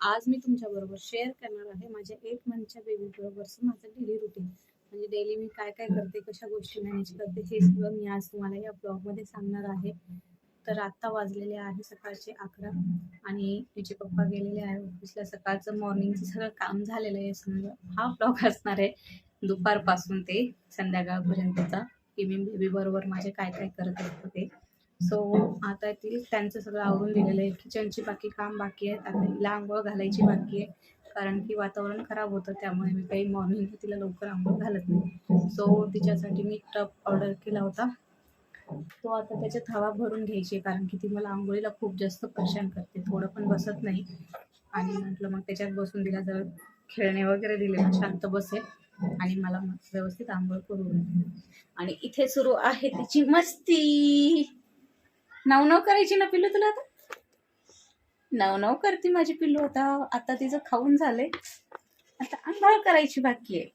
आज मी तुमच्याबरोबर शेअर करणार आहे माझ्या एट मंथच्या बेबी बरोबरचं माझं डेली रुटीन म्हणजे डेली मी काय काय करते कशा गोष्टी मॅनेज करते हे सगळं मी आज तुम्हाला या ब्लॉगमध्ये सांगणार आहे. तर आत्ता वाजलेले आहे सकाळचे अकरा आणि तिचे पप्पा गेलेले आहे ऑफिसला सकाळचं मॉर्निंगचं सगळं काम झालेलं आहे. समजा हा ब्लॉग असणार आहे दुपारपासून ते संध्याकाळपर्यंतचा. की मी बेबी बरोबर माझे काय काय करत असतं ते. सो आता येतील त्यांचं सगळं आवरून दिलेलं आहे. किचनची बाकी काम बाकी आहेत. आता हिला आंघोळ घालायची बाकी आहे. कारण की वातावरण खराब होतं त्यामुळे मी काही मॉर्निंग तिला लवकर आंघोळ घालत नाही. सो तिच्यासाठी मी टप ऑर्डर केला होता. तो आता त्याच्यात हवा भरून घ्यायची कारण की ती मला आंघोळीला खूप जास्त परेशान करते. थोडं पण बसत नाही. आणि म्हटलं मग त्याच्यात बसून दिला जर खेळणे वगैरे दिले. तर शांत बसेल. आणि मला व्यवस्थित आंघोळ करू आणि इथे सुरू आहे तिची मस्ती. नव नव करायची ना पिल्लू तुला आता? नव नव करते माझी पिल्लू आता. आता तिचं खाऊन झाले आता आंघोळ करायची बाकी आहे.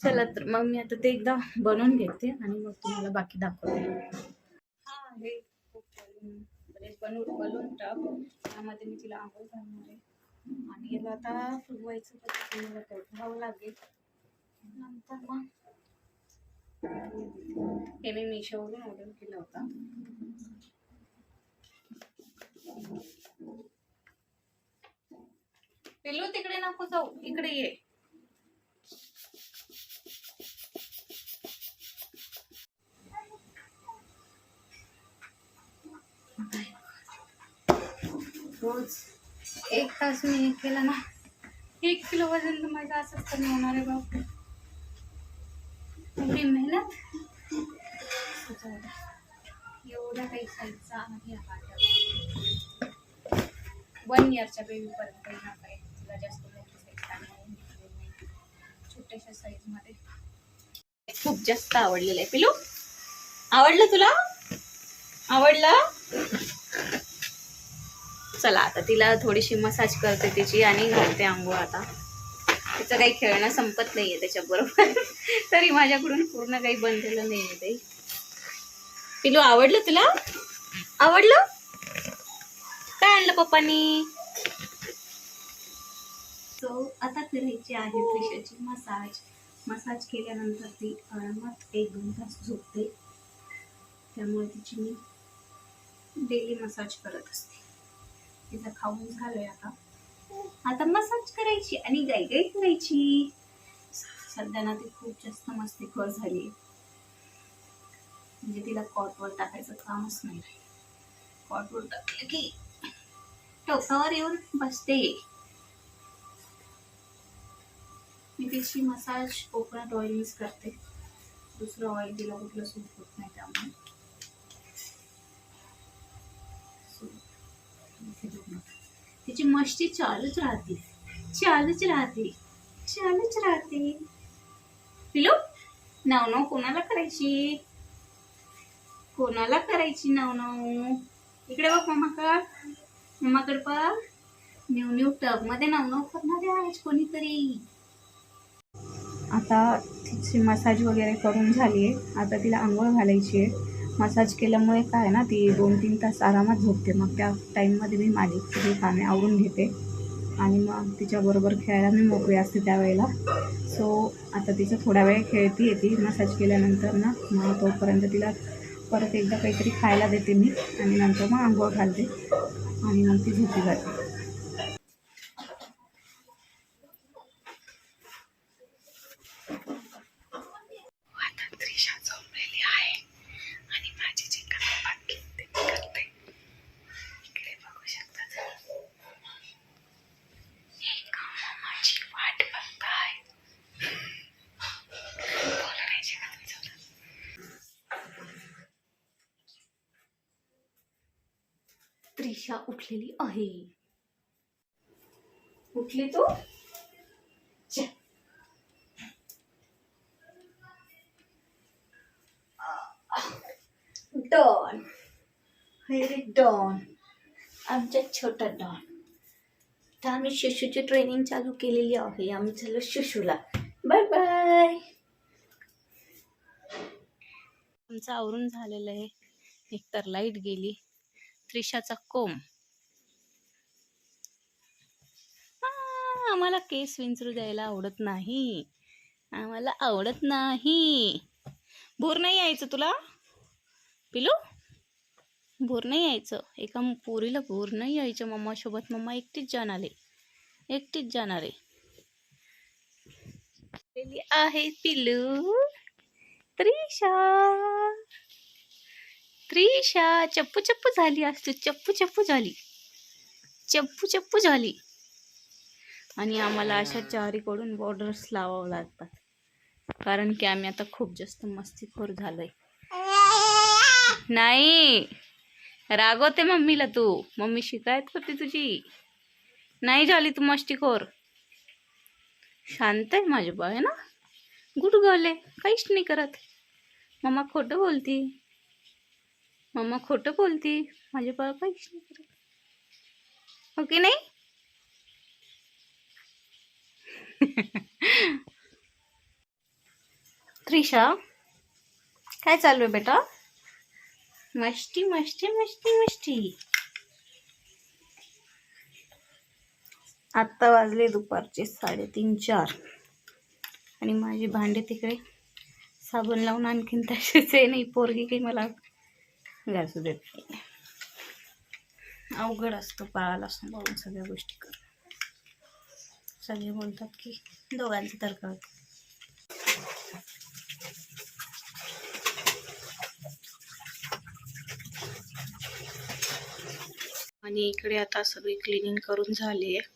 चला तर मग मी आता ते एकदा बनवून घेते आणि मग तुम्हाला बाकी दाखवते. हा आहे बनवून टाक. त्यामध्ये मी तिला आंघोळ घालणार आहे. आणि याला आता फुगवायचं तर ते मला लागेल. नंतर मग हे मी मिशोवरून ऑर्डर केला होता. पिल्लू तिकडे नको जाऊ. इकडे ये. रोज एक तास मी हे केलं ना एक किलो वजन तर माझं असंच कमी होणार आहे बाप एवढी मेहनत. एवढा काही खायचा वाटत वन इयरच्या बेबीपर्यंत ना काही तिला जास्त मोठी साईज नाही. छोट्याशा साईजमध्ये खूप जास्त आवडलेलं आहे. पिलू आवडलं तुला? आवडलं? चला आता तिला थोडीशी मसाज करते तिची आणि घालते आंघोळ आता. तिचं काही खेळणं संपत नाहीये त्याच्याबरोबर. तरी माझ्याकडून पूर्ण काही बनलेलं नाहीये ते. पिलू आवडलं तुला? आवडलं? काय आणलं पप्पानी? सो आता करायची आहे त्रिशाची मसाज. मसाज केल्यानंतर ती आरामात एक दोन तास झोपते. त्यामुळे तिची मी डेली मसाज करत असते. तिचं खाऊन झालंय आता. आता मसाज करायची आणि गाई गाई करायची. सध्या ना ती खूप जास्त मस्ती खर झाली. म्हणजे तिला कॉटवर टाकायचं कामच नाही कॉटवर टाकलं की टोकावर येऊन बसते. मी तिची मसाज कोकोनट ऑइल यूज करते. दुसरं ऑइल तिला कुठलं सूट होत नाही त्यामुळे. तिची मस्ती चालूच राहते. चालूच राहते. चालूच राहते. पिलो नवनव कोणाला करायची? कोणाला करायची नवनव? इकडे बघ मम्माकड मम्माकड बघ. न्यू न्यू टबमध्ये नाव नाव करणारे आहेच कोणीतरी. आता तिची मसाज वगैरे करून झाली आहे. आता तिला आंघोळ घालायची आहे. मसाज केल्यामुळे काय ना ती दोन तीन तास आरामात झोपते. मग त्या टाईममध्ये मी माझी सगळी कामे आवरून घेते. आणि मग तिच्याबरोबर खेळायला मी मोकळी असते त्यावेळेला. सो आता तिचं थोड्या वेळ खेळती येते मसाज केल्यानंतर ना मग तोपर्यंत तिला परत एकदा काहीतरी खायला देते मी. आणि नंतर मग आंघोळ घालते. आणि मग ती झोपी जाते आता त्रिशा झोपलेली आहे आणि माझी जी कामं बाकी आहेत ते मी करते इकडे बघू शकता हे कामं माझी वाट बघताय बोलायचे का तुमचं त्रिशा उठलेली उठली तू? डॉन. हे डॉन. आमच्या छोटा डॉन. तर आम्ही शिशूची ट्रेनिंग चालू केलेली आहे. आम्ही चालू शिशूला. बाय बाय आमचं आवरून झालेलं आहे. एकतर लाइट गेली. त्रिशाचा कोंब. आम्हाला केस विंचरू द्यायला आवडत नाही. आम्हाला आवडत नाही. भोर नाही यायचं तुला? पिलू? भोर नाही यायचं. एका पोरीला भोर नाही यायचं. मम्मासोबत मम्मा एकटीच जाणार. आहे एकटीच जाणार. आहे आहे पिलू. त्रिशा. त्रिशा चप्पू चप्पू झाली असतो चप्पू चप्पू झाली. चप्पू चप्पू झाली. आणि आम्हाला अशा चारीकडून बॉर्डर्स लावावं लागतात. कारण की आम्ही आता खूप जास्त मस्तीखोर झालोय. नाही रागवते मम्मीला तू. मम्मी शिकायत करते तुझी. नाही झाली तू मस्तीखोर. शांत आहे माझे बाळ आहे ना? गुड गर्ल आहे काहीच नाही करत. मम्मा खोटं बोलती. मम्मा खोटं बोलती. माझे बाळ काहीच नाही करत. हो ओके नाही? त्रिशा काय चालू आहे बेटा? मस्ती मस्ती मस्ती मस्ती आत्ता वाजले दुपारचे साडेतीन चार. आणि माझे भांडे तिकडे साबण लावून आणखीन तसेच आहे नाही पोरगी काही मला घासू देत नाही अवघड असतं बाळाला सांभाळून सगळ्या गोष्टी कर सगळे बोलतात की दोघांचं तर कळत. आणि इकडे आता सगळी क्लिनिंग करून झाली आहे.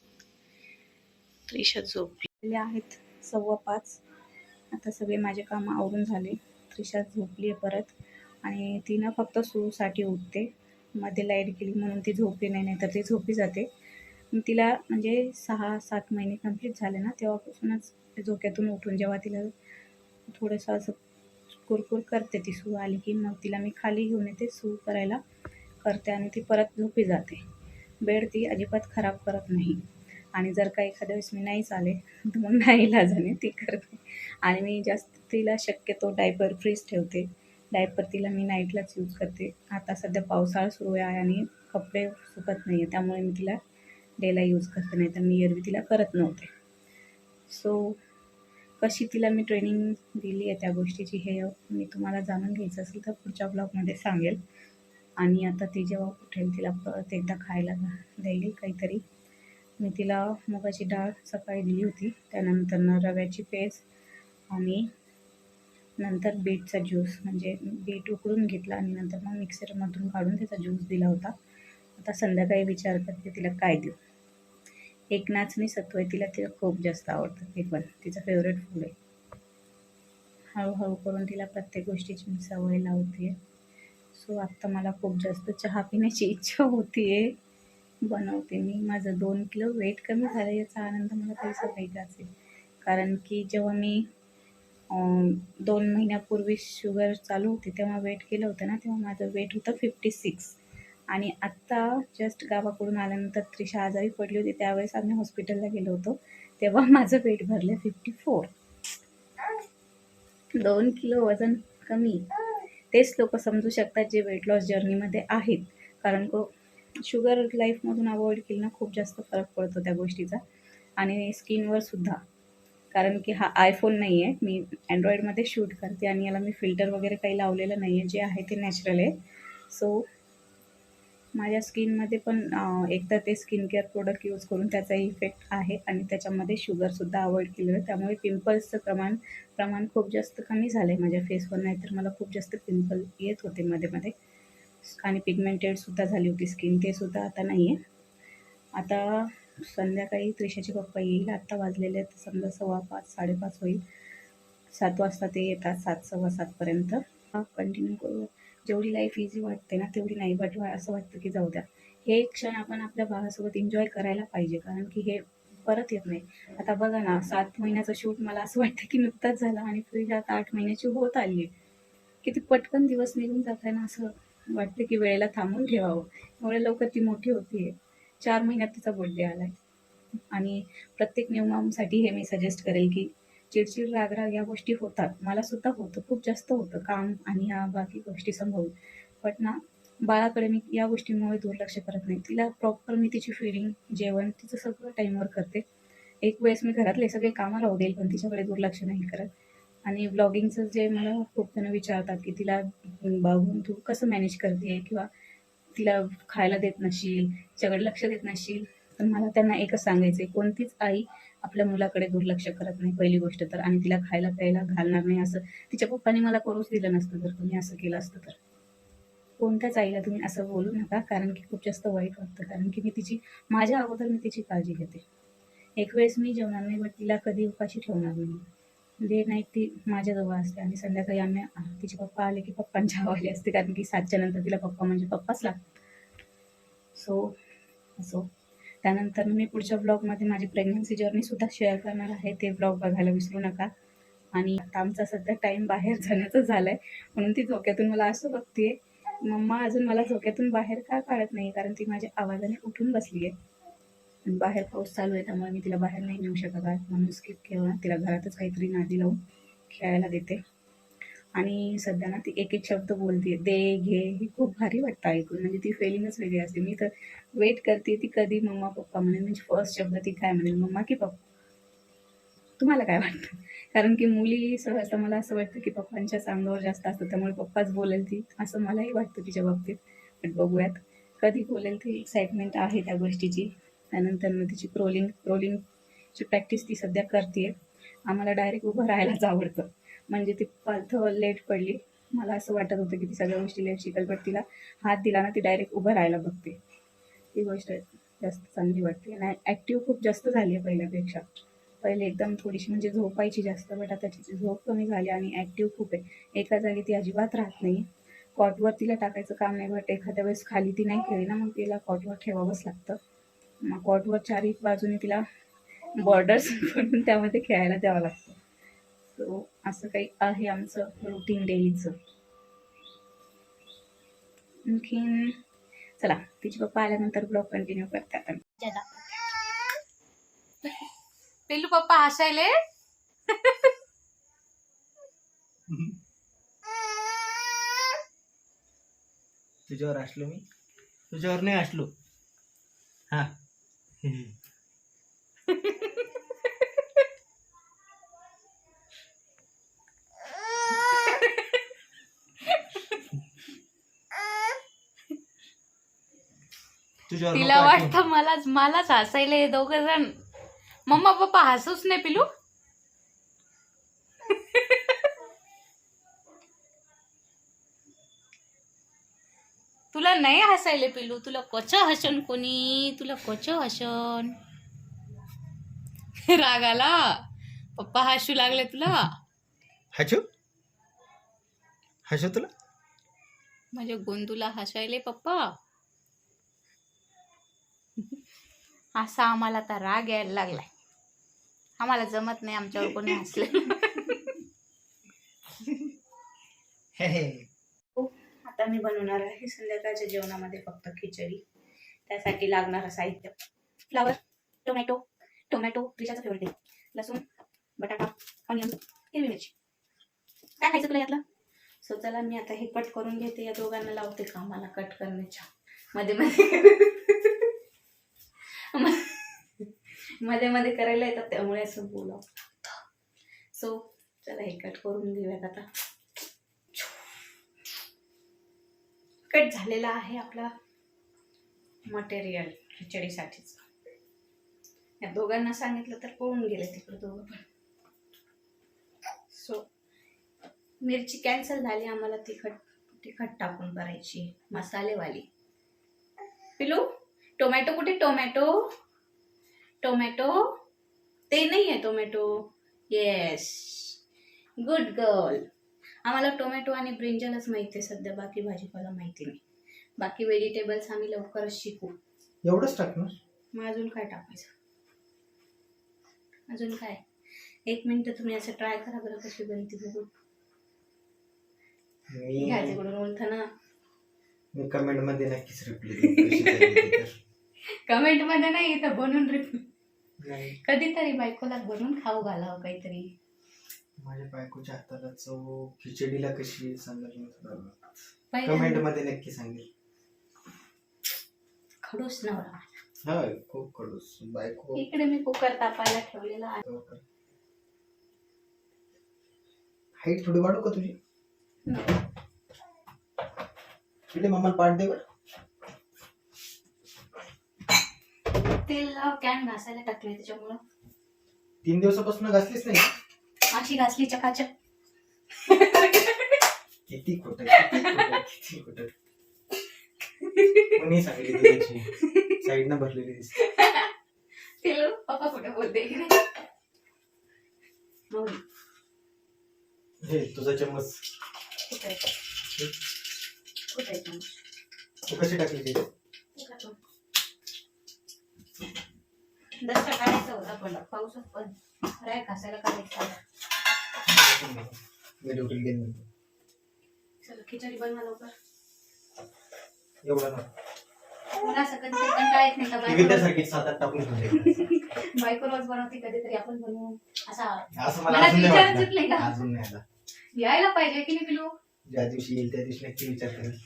त्रिशा झोपलेले आहेत सव्वा पाच. आता सगळे माझे कामं आवरून झाले. त्रिशा झोपली आहे परत. आणि ती ना फक्त सूसाठी उठते. मध्ये लाइट गेली म्हणून ती झोपली नाही नाही तर ती झोपी जाते. तिला म्हणजे सहा सात महिने कंप्लीट झाले ना तेव्हापासूनच झोक्यातून उठून जेव्हा तिला थोडंसं असं कुरकुर करते ती सू आली की मग तिला मी खाली घेऊन येते सू करायला करते आणि ती परत झोपी जाते. बेड ती अजिबात खराब करत नाही. आणि जर का एखाद्या वेळेस मी नाही चाले तर मग नाही लाजाने ती करते. आणि मी जास्त तिला शक्यतो डायपर फ्रीज ठेवते. डायपर तिला मी नाईटलाच यूज करते. आता सध्या पावसाळा सुरू आहे आणि कपडे सुकत नाही आहे त्यामुळे मी तिला डेला यूज करते नाही तर मी एरवी तिला करत नव्हते. सो कशी तिला मी ट्रेनिंग दिली आहे त्या गोष्टीची हे मी तुम्हाला जाणून घ्यायचं असेल तर पुढच्या ब्लॉगमध्ये सांगेल. आणि आता ती जेव्हा उठेल तिला परत एकदा खायला देईल काहीतरी. मी तिला मुगाची डाळ सकाळी दिली होती त्यानंतर रव्याची पेस्ट आणि नंतर बीटचा ज्यूस म्हणजे बीट उकळून घेतला आणि नंतर मग मिक्सरमधून काढून त्याचा ज्यूस दिला होता. आता संध्याकाळी विचार करते तिला काय देऊ. एक नाचणी सत्व आहे तिला तिला खूप जास्त आवडतं. ते पण तिचं फेवरेट फूड आहे. हळूहळू करून तिला प्रत्येक गोष्टीची मी सवय लावते सो आत्ता मला खूप जास्त चहा पिण्याची इच्छा होती आहे बनवते मी. माझं दोन किलो वेट कमी झालं याचा आनंद मला काहीसा वेगळाच आहे. कारण की जेव्हा मी दोन महिन्यापूर्वी शुगर चालू होती तेव्हा वेट केलं होतं ना तेव्हा माझं वेट होतं फिफ्टी सिक्स आणि आत्ता जस्ट गावाकडून आल्यानंतर त्रिशा आजारी पडली होती त्यावेळेस आम्ही हॉस्पिटलला गेलो होतो. तेव्हा माझं वेट भरलं फिफ्टी फोर दोन किलो वजन कमी. तेच लोक समजू शकतात जे वेट लॉस जर्नीमध्ये आहेत. कारण को शुगर लाईफमधून अवॉइड केलं ना खूप जास्त फरक पडतो त्या गोष्टीचा. आणि स्किनवर सुद्धा. कारण की हा आयफोन नाही आहे मी अँड्रॉइडमध्ये शूट करते आणि याला मी फिल्टर वगैरे काही लावलेलं नाही आहे जे आहे ते नॅचरल आहे. सो माझ्या स्किनमध्ये पण एकदा ते स्किन केअर प्रोडक्ट यूज करून त्याचा इफेक्ट आहे आणि त्याच्यामध्ये शुगरसुद्धा अवॉइड केलं आहे. त्यामुळे पिंपल्सचं प्रमाण प्रमाण खूप जास्त कमी झालं आहे माझ्या फेसवर. नाहीतर मला खूप जास्त पिंपल येत होते मध्ये मध्ये. आणि पिगमेंटेडसुद्धा झाली होती स्किन. ते सुद्धा आता नाही आहे आता संध्याकाळी त्रिशाचे पप्पा येईल. आत्ता वाजलेले आहेत. समजा सव्वा पाच साडेपाच होईल. सात वाजता ते येतात. सात सव्वा सातपर्यंत कंटिन्यू करू जेवढी लाईफ इझी वाटते ना तेवढी नाही. बट असं वाटतं की जाऊ द्या. हे क्षण आपण आपल्या बाळासोबत एन्जॉय करायला पाहिजे. कारण की हे परत येत नाही. आता बघा ना सात महिन्याचा शूट मला असं वाटतं की नुकताच झाला आणि फ्रीज आता आठ महिन्याची होत आली आहे किती पटकन दिवस निघून जात आहे ना असं वाटतं की वेळेला थांबून ठेवावं. एवढ्या लवकर ती मोठी होती चार महिन्यात तिचा बर्थडे आला आहे आणि प्रत्येक न्यू हे मी सजेस्ट करेल की चिडचिड रागराग या गोष्टी होतात. मला सुद्धा होतं. खूप जास्त होतं काम आणि ह्या बाकी गोष्टी सांभाळून बट ना बाळाकडे मी या गोष्टींमुळे दुर्लक्ष करत नाही. तिला प्रॉपर मी तिची फिडिंग जेवण तिचं सगळं टाईमवर करते. एक वेळेस मी घरातले सगळे कामं राहू देईल पण तिच्याकडे दुर्लक्ष नाही करत. आणि ब्लॉगिंगचं जे मला खूप जण विचारतात की तिला बघून तू कसं मॅनेज करते? किंवा तिला खायला देत नशील तिच्याकडे लक्ष देत नशील. पण मला त्यांना एकच सांगायचं आहे कोणतीच आई आपल्या मुलाकडे दुर्लक्ष करत नाही पहिली गोष्ट तर. आणि तिला खायला प्यायला घालणार नाही असं. तिच्या पप्पांनी मला करूच दिलं नसतं जर तुम्ही असं केलं असतं तर. कोणत्याच आईला तुम्ही असं बोलू नका कारण की खूप जास्त वाईट वाटतं. कारण की मी तिची माझ्या अगोदर मी तिची काळजी घेते. एक वेळेस मी जेवणार नाही बट तिला कधी उपाशी ठेवणार नाही. डे नाईट ती माझ्याजवळ असते आणि संध्याकाळी आम्ही तिचे पप्पा आले की पप्पांच्या हवाली असते कारण की सातच्या नंतर तिला पप्पा म्हणजे पप्पाच लागतात. सो असो. त्यानंतर मी पुढच्या ब्लॉगमध्ये माझी प्रेग्नन्सी जर्नीसुद्धा शेअर करणार आहे. ते ब्लॉग बघायला विसरू नका. आणि आता आमचा सध्या टाईम बाहेर जाण्याचा झाला आहे म्हणून ती झोक्यातून मला असं बघते मम्मा अजून मला झोक्यातून बाहेर का काढत नाही कारण ती माझ्या आवाजाने उठून बसली आहे बाहेर पाऊस चालू आहे त्यामुळे मी तिला बाहेर नाही नेऊ शकत म्हणून स्किप केव्हा तिला घरातच काहीतरी नादी लावून खेळायला देते. आणि सध्या ना ती एक एक शब्द बोलते दे घे ही खूप भारी वाटतं ऐकून. म्हणजे ती फिलिंगच वेगळी असते. मी तर वेट करते ती कधी मम्मा पप्पा म्हणेल. म्हणजे फर्स्ट शब्द ती काय म्हणेल? मम्मा की पप्पा? तुम्हाला काय वाटतं? कारण की मुली सहसा मला असं वाटतं की पप्पांच्या सांगावर जास्त असतं. त्यामुळे पप्पाच बोलेल ती. असं मलाही वाटतं तिच्या बाबतीत. पण बघूयात. कधी बोलेल ती एक्साइटमेंट आहे त्या गोष्टीची. त्यानंतर मग तिची क्रोलिंग क्रोलिंगची प्रॅक्टिस ती सध्या करते आम्हाला डायरेक्ट उभं राहायलाच आवडतं. म्हणजे ती पालथं लेट पडली. मला असं वाटत होतं की ती सगळ्या गोष्टी लेट शिकल पण तिला हात दिला ना ती डायरेक्ट उभं राहायला बघते. ती गोष्ट जास्त चांगली वाटते. आणि ॲक्टिव्ह खूप जास्त झाली आहे पहिल्यापेक्षा. पहिले एकदम थोडीशी म्हणजे झोपायची जास्त बट आता तिची झोप कमी झाली आणि ॲक्टिव्ह खूप आहे. एका जागी ती अजिबात राहत नाही. कॉटवर तिला टाकायचं काम नाही बट एखाद्या वेळेस खाली ती नाही खेळली ना मग तिला कॉटवर ठेवावंच लागतं. मग कॉटवर चारही बाजूने तिला बॉर्डर्स करून त्यामध्ये खेळायला द्यावं लागतं. सो असं काही आहे आमचं रुटीन डेलीचं आणखीन चला तिचे पप्पा आल्यानंतर ब्लॉग कंटिन्यू करतात पिल्लू पप्पा हसायले? तुझ्यावर असलो मी? तुझ्यावर नाही असलो हा. तिला. वाटतं मलाच मलाच हसायले हे दोघं जण. मम्मा पप्पा हसूच नाही पिलू. तुला नाही हसायले पिलू. तुला कच हसन कोणी? तुला कच हसन. राग आला पप्पा हसू लागले तुला. हसू? हसू तुला? म्हणजे गोंदूला हसायले पप्पा. असा आम्हाला आता राग यायला लागलाय. आम्हाला जमत नाही आमच्यावर कोणी हसले हे हे. आता मी बनवणार आहे संध्याकाळच्या जेवणामध्ये फक्त खिचडी. त्यासाठी लागणारं साहित्य. फ्लावर टोमॅटो टोमॅटो त्रिशाचा फेवरेट आहे. लसूण बटाटा ऑनियन हिरवी मिरची. काय खायचं तुला यातलं? सो चला मी आता हे कट करून घेते. या दोघांना लावते कामाला कट करण्याच्या. मध्ये मध्ये. मध्ये मध्ये करायला येतात त्यामुळे असं बोला सो चला हे कट करून घेऊयात आता. कट झालेला आहे आपला मटेरियल खिचडीसाठीच. या दोघांना सांगितलं तर पळून गेले तिकडे दोघं पण. सो मिरची कॅन्सल झाली आम्हाला तिखट तिखट टाकून करायची मसालेवाली. पिलू? टोमॅटो कुठे? टोमॅटो. टोमॅटो. ते नाही आहे टोमॅटो. येस गुड गर्ल आम्हाला टोमॅटो आणि ब्रिंजलच माहिती आहे सध्या. बाकी भाजीपाला माहिती नाही. बाकी व्हेजिटेबल्स आम्ही लवकरच शिकू. एवढंच टाकणार? मग अजून काय टाकायचं? अजून काय? एक मिनिट तुम्ही असं ट्राय करा बरं कशी बनते बघू. घ्यायचं मी इकडून ओळखा ना मी कमेंटमध्ये नक्कीच रिप्लाय कमेंटमध्ये नाही इथं बनवून रिप नाही. कधीतरी बायकोला बनवून खाऊ घालावं काहीतरी. माझ्या बायकोच्या हाताला चव खिचडीला कशी पहिल्यांदा- कमेंटमध्ये नक्की सांगेल. खडूस नवरा. हा खूप कडूस बायको इकडे मी कुकर तापायला ठेवलेला आहे. हाईट थोडी वाढू का तुझी? नको. तिथे मम्मा पाठ दे बरं. तेल कॅन घासायला टाकले त्याच्यामुळं. तीन दिवसापासून घासलीच नाही? अशी घासली चकाचक. किती खोट किती खोट कोणी सांगितली तुझ्याची साईडनं भरलेली दिसते. तेल पप्पा कुठे बोलते की नाही. हे तुझा चम्मच. कुठे? तू कशी टाकली तिथे टाकू. दसरा काढायचा होता पण पाऊस पण. घासायला काढायचा. मी ड्युटी गेली चल खिचडी बनवा लवकर. एवढा ना. मला असं कधी कंटाळा येत नाही का बायको विद्यासारखी सात आठ टाकून ठेवले बायको रोज बनवते कधीतरी आपण बनवू. असा असं मला अजून का? नाही आला यायला पाहिजे की नाही पिलू? ज्या दिवशी येईल त्या दिवशी नक्की विचार करेल.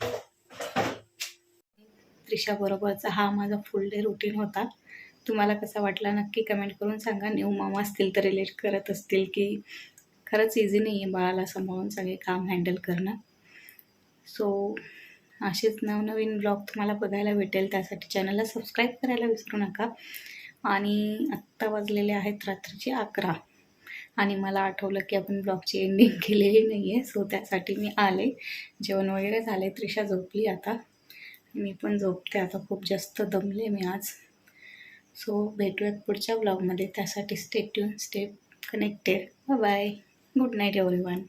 त्रिशा बरोबरचा हा माझा फुल डे रुटीन होता. तुम्हाला कसा वाटला नक्की कमेंट करून सांगा. न्यू मामा असतील तर रिलेट करत असतील की खरंच इझी नाही आहे बाळाला सांभाळून सगळे काम हँडल करणं. सो असेच नवनवीन ब्लॉग तुम्हाला बघायला भेटेल. त्यासाठी चॅनलला सबस्क्राईब करायला विसरू नका. आणि आत्ता वाजलेले आहेत रात्रीचे अकरा. आणि मला आठवलं की आपण ब्लॉगची एंडिंग केलेली नाही आहे सो त्यासाठी मी आले. जेवण वगैरे झाले त्रिशा झोपली आता. मी पण झोपते. आता खूप जास्त दमले मी आज. सो भेटूयात पुढच्या ब्लॉगमध्ये त्यासाठी stay tuned stay connected bye good night everyone